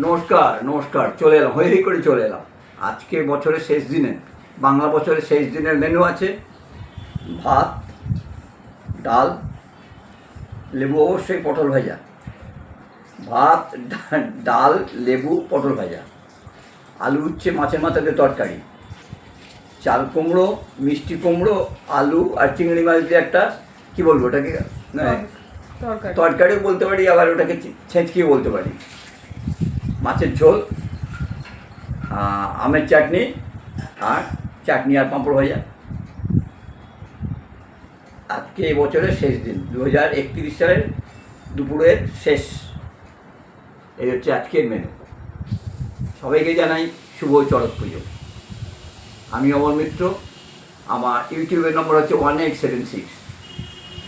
নমস্কার নমস্কার। চলে এলাম হই করে চলে এলাম। আজকে বছরের শেষ দিনে বাংলা বছরের শেষ দিনের মেনু আছে। ভাত ডাল লেবু অবশ্যই পটল ভাজা। ভাত ডাল লেবু পটল ভাজা। আলু উচ্ছে মাছের মাথাতে তরকারি। চাল কুমড়ো মিষ্টি কুমড়ো আলু আর চিংড়ি মাছ দিয়ে একটা কি বলব ওটাকে? তরকারি। তরকারিও বলতে পারি আবার ওটাকে ছে- ছেঁচকিও বলতে পারি। মাছের ঝোল আমের চাটনি আর চাটনি আর পাঁপড় ভাজা। আজকে এই বছরের শেষ দিন দু হাজার একত্রিশ সালের দুপুরের শেষ। এই হচ্ছে আজকের মেনু সবাইকে জানাই শুভ চড়ক পুজো। আমি অমর মিত্র, আমার ইউটিউবের নম্বর হচ্ছে one eight seven six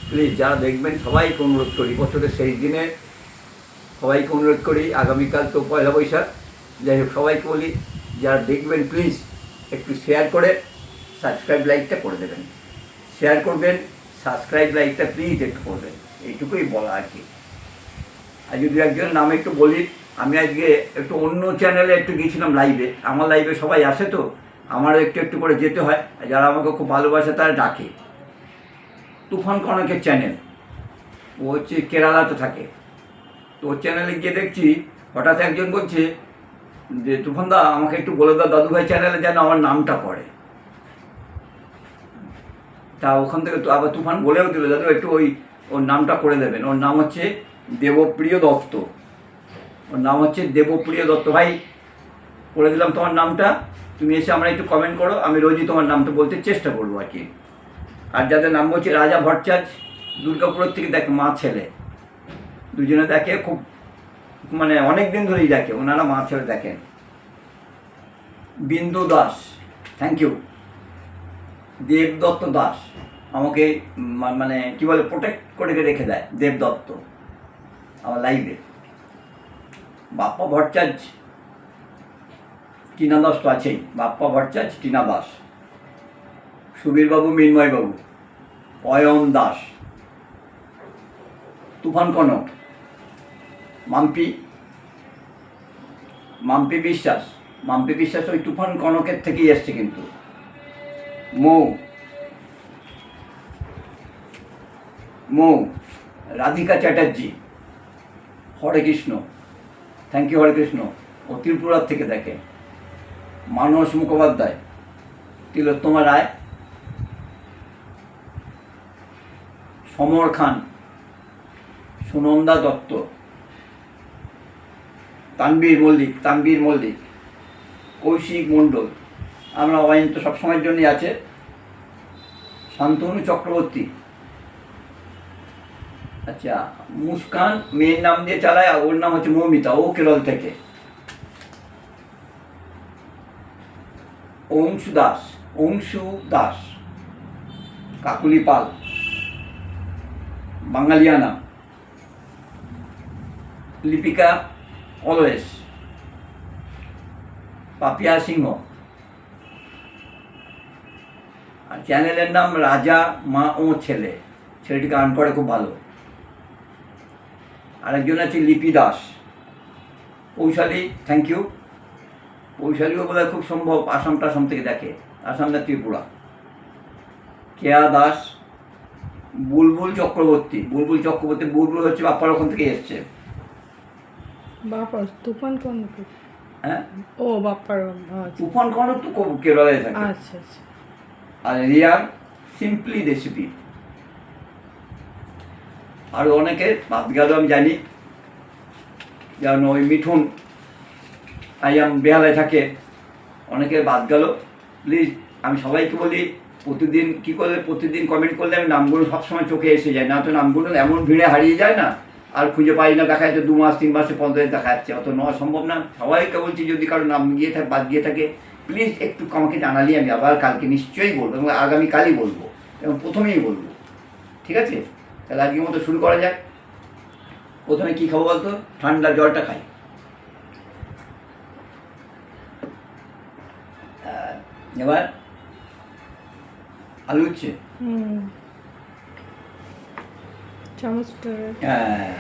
please যারা দেখবেন সবাইকে অনুরোধ করি বছরের শেষ দিনে সবাইকে অনুরোধ করি, আগামীকাল তো পয়লা বৈশাখ। যাই হোক, সবাইকে বলি, যারা দেখবেন প্লিজ একটু শেয়ার করে সাবস্ক্রাইব লাইকটা করে দেবেন। শেয়ার করবেন সাবস্ক্রাইব লাইকটা প্লিজ একটু করবেন এইটুকুই বলা আর কি। আর যদি একজনের নাম একটু বলি, আমি আজকে একটু অন্য চ্যানেলে একটু গিয়েছিলাম লাইভে আমার লাইভে সবাই আসে তো, আমারও একটু একটু করে যেতে হয়। যারা আমাকে খুব ভালোবাসে, তারা ডাকে। তুফান কনকের চ্যানেল ও হচ্ছে কেরালাতে থাকে। তো ওর চ্যানেলে গিয়ে দেখছি, হঠাৎ একজন বলছে যে, তুফান দা, আমাকে একটু বলে দাও, দাদুভাই চ্যানেলে যেন আমার নামটা পড়ে। তা ওখান থেকে তো আবার তুফান বলেও দিল, দাদু, একটু ওই, ওর নামটা করে দেবেন। ওর নাম হচ্ছে দেবপ্রিয় দত্ত। ওর নাম হচ্ছে দেবপ্রিয় দত্ত। ভাই, করে দিলাম তোমার নামটা। তুমি এসে আমরা একটু কমেন্ট করো, আমি রোজই তোমার নামটা বলতে চেষ্টা করব আর কি। আর যাদের নাম হচ্ছে রাজা ভট্টাচার্য, দুর্গাপুরের থেকে দেখ মা ছেলে। দুজনে দেখে খুব মানে অনেক দিন ধরেই দেখে, ওনারা মা ছেলে দেখেন বিন্দু দাস থ্যাংক ইউ দেবদত্ত দাস, আমাকে মানে কি বলে প্রোটেক্ট করে রেখে দেয়, দেবদত্ত, আমার লাইভে বাপ্পা ভট্টাচার্য, টিনা দাস তো আছেই, বাপ্পা ভট্টাচার্য, টিনা দাস। সুবীরবাবু, মৃন্ময়বাবু, অয়ন দাস। তুফান কনক মাম্পি মাম্পি বিশ্বাস মাম্পি বিশ্বাস ওই তুফান কনকের থেকেই এসছে কিন্তু। মৌ মৌ, রাধিকা চ্যাটার্জি, হরে কৃষ্ণ থ্যাংক ইউ হরে কৃষ্ণ, ও ত্রিপুরার থেকে দেখে। মানস মুখোপাধ্যায়, তিলোত্তমা রায়, সমর খান, সুনন্দা দত্ত তানবীর মল্লিক তানবীর মল্লিক, কৌশিক মণ্ডল। আমরা অয়ন তো সবসময়ের জন্যই আছে। শান্তনু চক্রবর্তী। আচ্ছা মুস্কান মেয়ের নাম দিয়ে চালায় ওর নাম হচ্ছে মৌমিতা, ও কেরল থেকে। অংশু দাস অংশু দাস, কাকুলি পাল, বাঙালিয়ানা। লিপিকা অলওয়েস পাপিয়া সিংহ আর চ্যানেলের নাম রাজা মা ও ছেলে। ছেলেটি গান করে খুব ভালো। আরেকজন আছে লিপি দাস। পৌশালী থ্যাংক ইউ পৌশালীও বোধহয় খুব সম্ভব আসাম টাসাম থেকে দেখে। আসাম না ত্রিপুরা। কেয়া দাস, বুলবুল চক্রবর্তী। বুলবুল চক্রবর্তী, বুলবুল হচ্ছে বাপ্পার ওখান থেকে এসছে। বাপা তুফান কোন হ্যাঁ? ও বাপ্পার আচ্ছা। তুফান কনক তো কেরলায় থাকে। আচ্ছা আচ্ছা। আর রিয়ার সিম্পলি রেসিপি। আর অনেকে বাদ গেল আমি জানি। যেমন ওই মিঠুন আইয়াম বেহালায় থাকে। অনেকে বাদ গেল। প্লিজ আমি সবাইকে বলি প্রতিদিন কি করলে প্রতিদিন কমেন্ট করলে আমি নামগুলো সবসময় চোখে এসে যায়। না তো নামগুলো এমন ভিড়ে হারিয়ে যায় না। আর খুঁজে পাই না, দেখা যাচ্ছে দু মাস, তিন মাসে পঞ্চায়েত দেখা যাচ্ছে, অত নেওয়া সম্ভব না। সবাইকে বলছি, যদি কারও নাম গিয়ে থাকে, বাদ গিয়ে থাকে প্লিজ একটু আমাকে জানালি, আমি আবার কালকে নিশ্চয়ই বলব, এবং আগামীকালই বলব, এবং প্রথমেই বলব। ঠিক আছে? তাহলে আজকের মতো শুরু করা যাক। প্রথমে কী খাব বলতো? ঠান্ডা জলটা খাই। এবার আলু হচ্ছে? হ্যাঁ।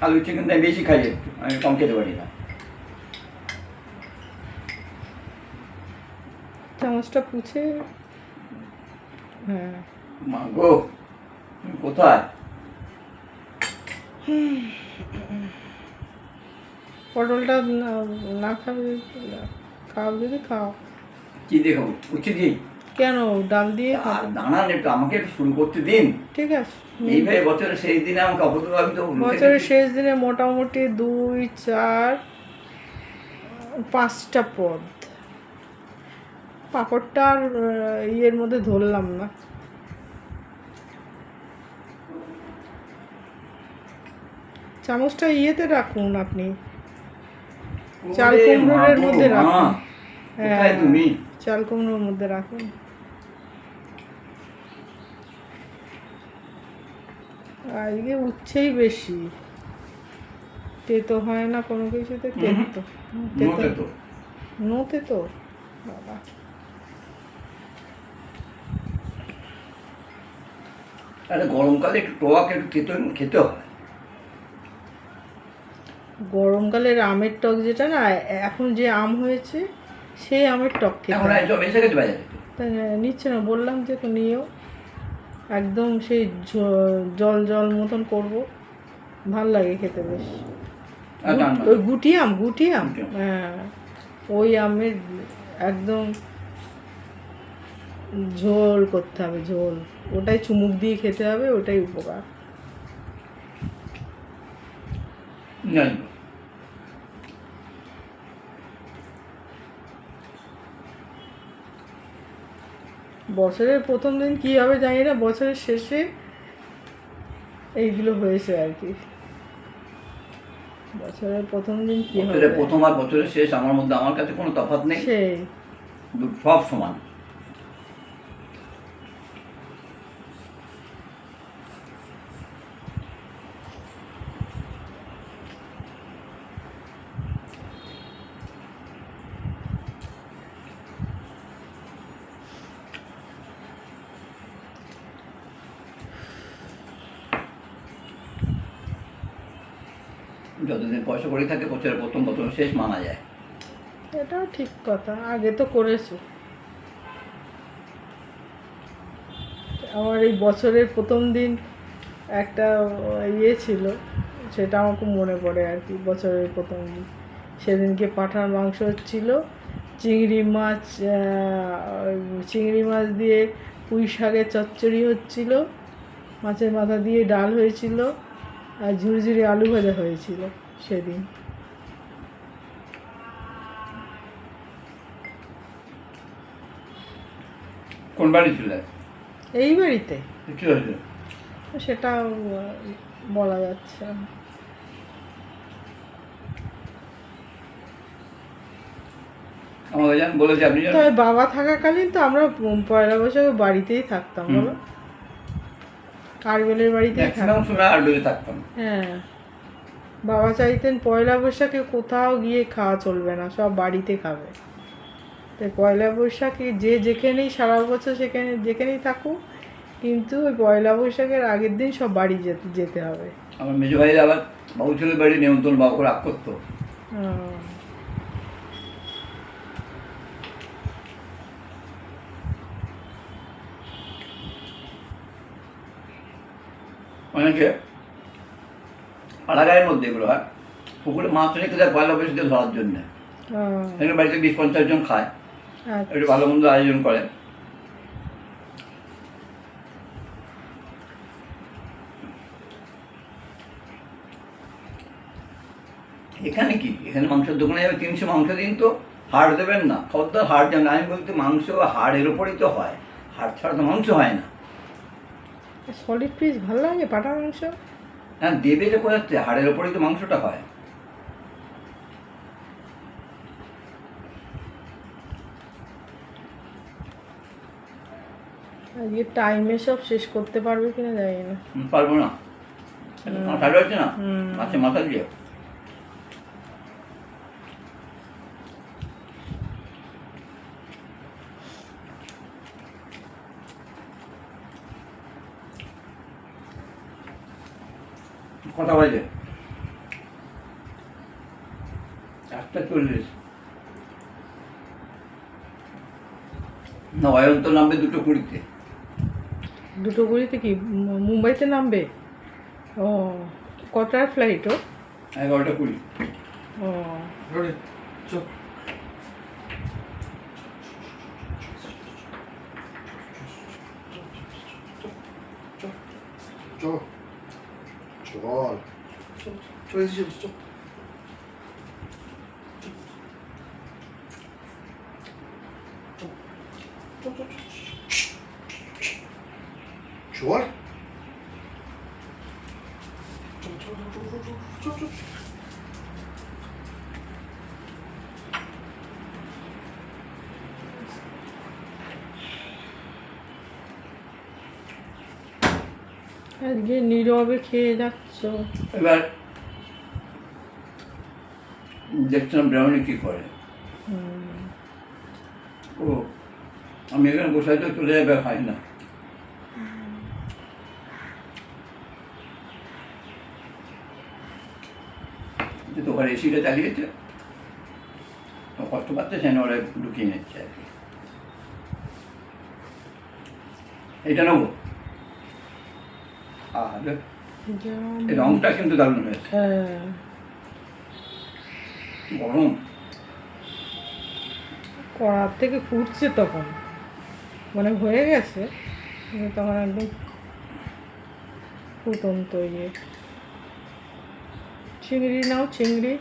আলু চিকেনটা বেশি খাই একটু আমি কম খেতে পারি না। চামচটা পুছে। হ্যাঁ। মা গো কোথায়? পটলটা না- না খাবে খাও যদি খাও। কি দেখো দিই কেন? ডাল দিয়ে আর দাঁড়ান একটু আমাকে একটু শুরু করতে দিন। ঠিক আছে। এইভাবে বছরের শেষ দিনে আমাকে অপদ্র আমি তো লোকে বছরের শেষ দিনে মোটামুটি দুই চার পাঁচটা পদ। পাঁপড়টা আর ইয়ের মধ্যে ধরলাম না। চামচটা ইয়েতে রাখুন আপনি। চাল ওরে কুমড়োর মধ্যে রাখুন। হ্যাঁ। চাল কুমড়োর মধ্যে রাখুন। আজকে উচ্ছেই বেশি। তেতো হয় না কোনো কিছুতে তেতো। নোটে তো নোতে তো বাবা। আরে গরমকালে একটু টোয়াক একটু খেতে খেতে হয়। গরমকালের আমের টক যেটা না এখন যে আম হয়েছে সেই আমের টক খেতে এখন এসে গেছে বাজারে। নিচ্ছে না বললাম যে তো নিয়েও। একদম সেই ঝ- জল জল মতন করব। ভালো লাগে খেতে বেশ। ওই গুটি আম গুটি আম। গুটি আম। হ্যাঁ ওই আমের একদম ঝোল করতে হবে ঝোল। ওটাই চুমুক দিয়ে খেতে হবে ওটাই উপকার। বছরের প্রথম দিন কী হবে জানি না বছরের শেষে এইগুলো হয়েছে আর কি। বছরের প্রথম দিন কি হবে? প্রথম আর বছরের শেষ আমার মধ্যে আমার কাছে কোনো তফাৎ নেই। সেই। সব সমান। পয়সা করে থাকে, বছরের প্রথম বছর শেষ মানা যায়। এটাও ঠিক কথা, আগে তো করেছ। আমার এই বছরের প্রথম দিন একটা ইয়ে ছিল, সেটা আমার খুব মনে পড়ে আর কি, বছরের প্রথম দিন। সেদিনকে পাঁঠার মাংস হচ্ছিল চিংড়ি মাছ চিংড়ি মাছ দিয়ে পুঁই শাকের চচ্চড়ি হচ্ছিল, মাছের মাথা দিয়ে ডাল হয়েছিল, আর ঝুড়ি ঝুড়ি আলু ভাজা হয়েছিল। সেদিন। কোন বাড়ি ছিল? এই বাড়িতে। কি হয়েছে সেটা বলা যাচ্ছে না। আমাকে জান বলেছে আপনি তবে বাবা থাকাকালীন তো আমরা পয়লা বৈশাখে বাড়িতেই থাকতাম বলো। কারবেলের বেঁচে থাকতাম। হ্যাঁ। বাবা চাইতেন পয়লা বৈশাখে কোথাও গিয়ে খাওয়া চলবে না সব বাড়িতে খাবে। তাই পয়লা বৈশাখে যে যেখানেই সারা বছর সেখানে যেখানেই থাকুক কিন্তু ওই পয়লা বৈশাখের আগের দিন সব বাড়ি যেতে যেতে হবে। আমার মেজো ভাইয়ের আবার বাবু ছেলের বাড়ি নিয়ন্ত্রণ বাবুকে রাগ করতো। অনেকে পাড়াগায়ের মধ্যে এগুলো হয়? পুকুরে মাছ রেখে যায় পয়লা বৈশাখে ধরার জন্য। এখানে বাড়িতে বিশ পঞ্চাশ জন খায়। আচ্ছা। একটু ভালো মন্দ আয়োজন করে। এখানে কি? এখানে মাংসের দোকানে যাবে তিনশো মাংস দিন তো হাড় দেবেন না। খবরদার হাড় যেমন আমি বলতে মাংস হাড়ের ওপরই তো হয়। হাড় ছাড়া তো মাংস হয় না। সলিড পিস ভালো লাগে? পাটা মাংস? হ্যাঁ দেবে যে কোথাচ্ছে হাড়ের ওপরেই তো মাংসটা হয়। আজকে টাইমে সব শেষ করতে পারবে কিনা জানি না। পারব না। মাথা রয়েছে না। মাছে মাথা দিয়ে কথা বলছে একটা চল্লিশ না অয়ন্ত নামবে দুটো কুড়িতে দুটো কুড়িতে কি মুম্বাইতে নামবে ও কটার ফ্লাইট ও এগারোটা কুড়ি ও চল চল চল চল চল something? Sure. আজকে নীরবে খেয়ে যাচ্ছ এবার দেখছিলাম ব্রাউনি কি করে ও আমি এখানে বসে তো চলে যাবে হয় না। যে তোমার এসিটা চালিয়েছে। কষ্ট পাচ্ছে সেখানে ওরা ঢুকিয়ে নিচ্ছে আর কি। এইটা নেব। আর রংটা কিন্তু দারুণ হয়েছে। হ্যাঁ। গরম। কড়ার থেকে ফুটছে তখন। মানে হয়ে গেছে কিন্তু তখন একদম ফুটন্ত ইয়ে চিংড়ি নাও চিংড়ি।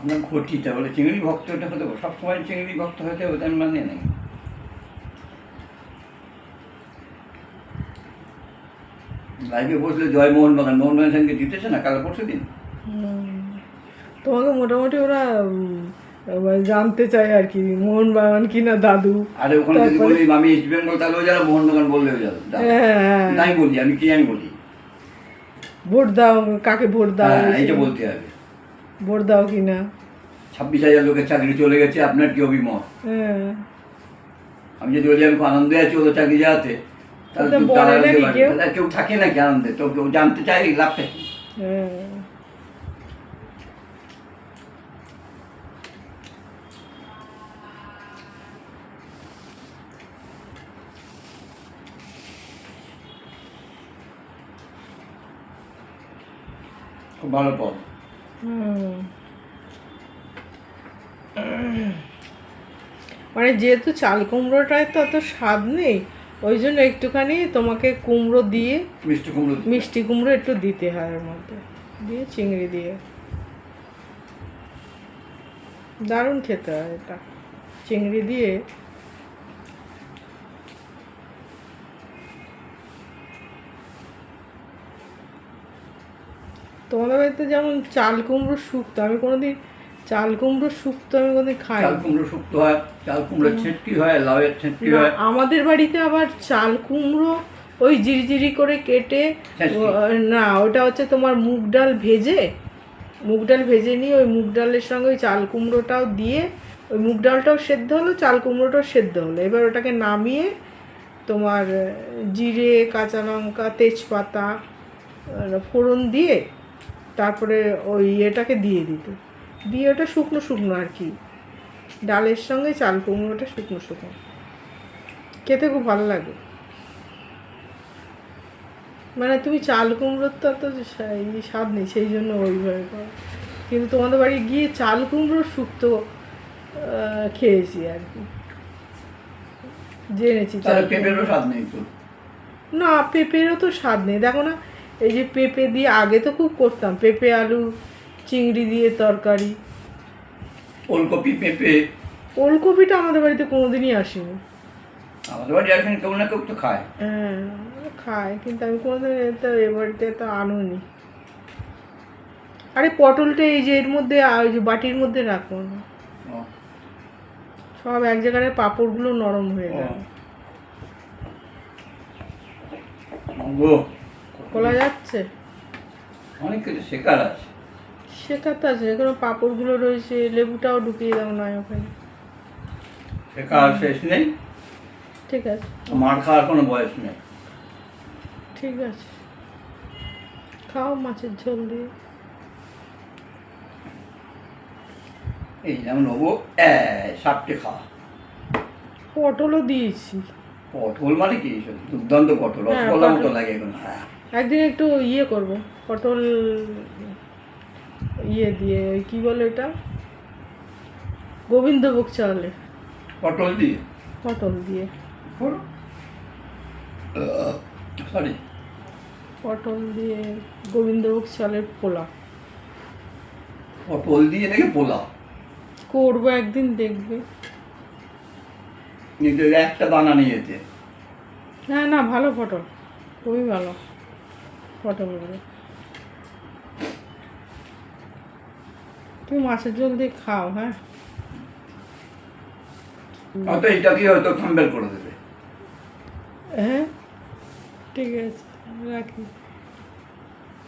আমরা ঘটিটা বলে চিংড়ি ভক্তটা হতে সবসময় চিংড়ি ভক্ত হতে হবে তার মানে নেই। লাইভে বসলে জয় মোহনবাগান মোহনবাগান সঙ্গে জিতেছে না কাল পরশু দিন। তোমাকে মোটামুটি ওরা জানতে চায় আর কি মোহনবাগান কি না দাদু। আরে ওখানে যদি বলি আমি ইস্ট বেঙ্গল তাহলেও যারা মোহনবাগান বললেও যাবে। হ্যাঁ নাই বলি আমি কি আমি বলি। ভোট দাও কাকে ভোট দাও হ্যাঁ এইটা বলতে হবে। ভোট দাও কি না? ছাব্বিশ হাজার লোকের চাকরি চলে গেছে আপনার কি অভিমত? হ্যাঁ। আমি যদি বলি আমি খুব আনন্দে আছি ওদের চাকরি যাওয়াতে তাহলে তো তো বলে তারা নাকি দিতে পারবে। কেউ? তাহলে কেউ থাকে নাকি আনন্দে? তো কেউ জানতে চাই লাভটা কি? খুব ভালো পথ। মানে যেহেতু চাল কুমড়োটায় তো অত স্বাদ নেই ওই জন্য একটুখানি তোমাকে কুমড়ো দিয়ে মিষ্টি কুমড়ো মিষ্টি কুমড়ো একটু দিতে হয় এর মধ্যে দিয়ে চিংড়ি দিয়ে। দারুণ খেতে হয় এটা। চিংড়ি দিয়ে তোমাদের বাড়িতে যেমন চাল কুমড়ো শুক্তো আমি কোনোদিন চাল কুমড়ো শুক্তো আমি কোনোদিন খাই চাল কুমড়ো শুক্তো হয় চাল কুমড়োর ছেটকি হয় লাউয়ের ছেটকি হয়। আমাদের বাড়িতে আবার চাল কুমড়ো ওই জিরিজিরি করে কেটে না ওটা হচ্ছে তোমার মুগ ডাল ভেজে মুগ ডাল ভেজে নিয়ে ওই মুগ ডালের সঙ্গে ওই চাল কুমড়োটাও দিয়ে ওই মুগ ডালটাও সেদ্ধ হলো চাল কুমড়োটাও সেদ্ধ হলো। এবার ওটাকে নামিয়ে তোমার জিরে কাঁচা লঙ্কা তেজপাতা ফোড়ন দিয়ে তারপরে ওই এটাকে দিয়ে দিত। দিয়ে ওটা শুকনো শুকনো আর কি। ডালের সঙ্গে চাল কুমড়োটা শুকনো শুকনো। খেতে খুব ভালো লাগে। মানে তুমি চাল কুমড়োর তো অত স্বাদ নেই সেই জন্য ওইভাবে করো। কিন্তু তোমাদের বাড়ি গিয়ে চাল কুমড়োর শুক্তো খেয়েছি আর কি। জেনেছি না পেঁপেরও তো স্বাদ নেই। দেখো না এই যে পেঁপে দিয়ে আগে তো খুব করতাম পেঁপে আলু চিংড়ি দিয়ে তরকারি। ওলকপি পেঁপে। ওলকপিটা আমাদের বাড়িতে কোনোদিনই আসেনি। আমাদের বাড়ি এখানে কেউ না কেউ তো খায়। হ্যাঁ খায় কিন্তু আমি কোনোদিন তো এ বাড়িতে তো আনুনি। আরে পটলটা এই যে এর মধ্যে ওই যে বাটির মধ্যে রাখো। না ও, সব এক জায়গায় পাঁপড়গুলো নরম হয়ে। যাবে গো খোলা যাচ্ছে? অনেক কিছু শেখার আছে। শেখাতে আছে এখানে পাঁপড়গুলো রয়েছে লেবুটাও ঢুকিয়ে দাও না ওখানে শেখার শেষ নেই। ঠিক আছে। মার খাওয়ার কোনো বয়স নেই। ঠিক আছে। খাও মাছের ঝোল দিয়ে। এই যেমন নেব সাতটে খাওয়া পটলও দিয়েছি। পটল মানে কি? দুর্দান্ত পটল। হ্যাঁ, রসগোল্লার পটল। মতো লাগে এখন হ্যাঁ। একদিন একটু ইয়ে করব পটল ইয়ে দিয়ে ওই কী বলে এটা গোবিন্দভোগ চালে পটল দিয়ে? পটল দিয়ে। সরি। পটল দিয়ে গোবিন্দভোগ চালের পোলা। পটল দিয়ে নাকি পোলাও করব একদিন দেখবে। একটা দানা নিয়েছে না না ভালো পটল খুবই ভালো। পটলগুলো তুমি মাছের জল দিয়ে খাও হ্যাঁ? এটাকে হয়তো থাম্বেল করে দেবে। হ্যাঁ ঠিক আছে রাখি।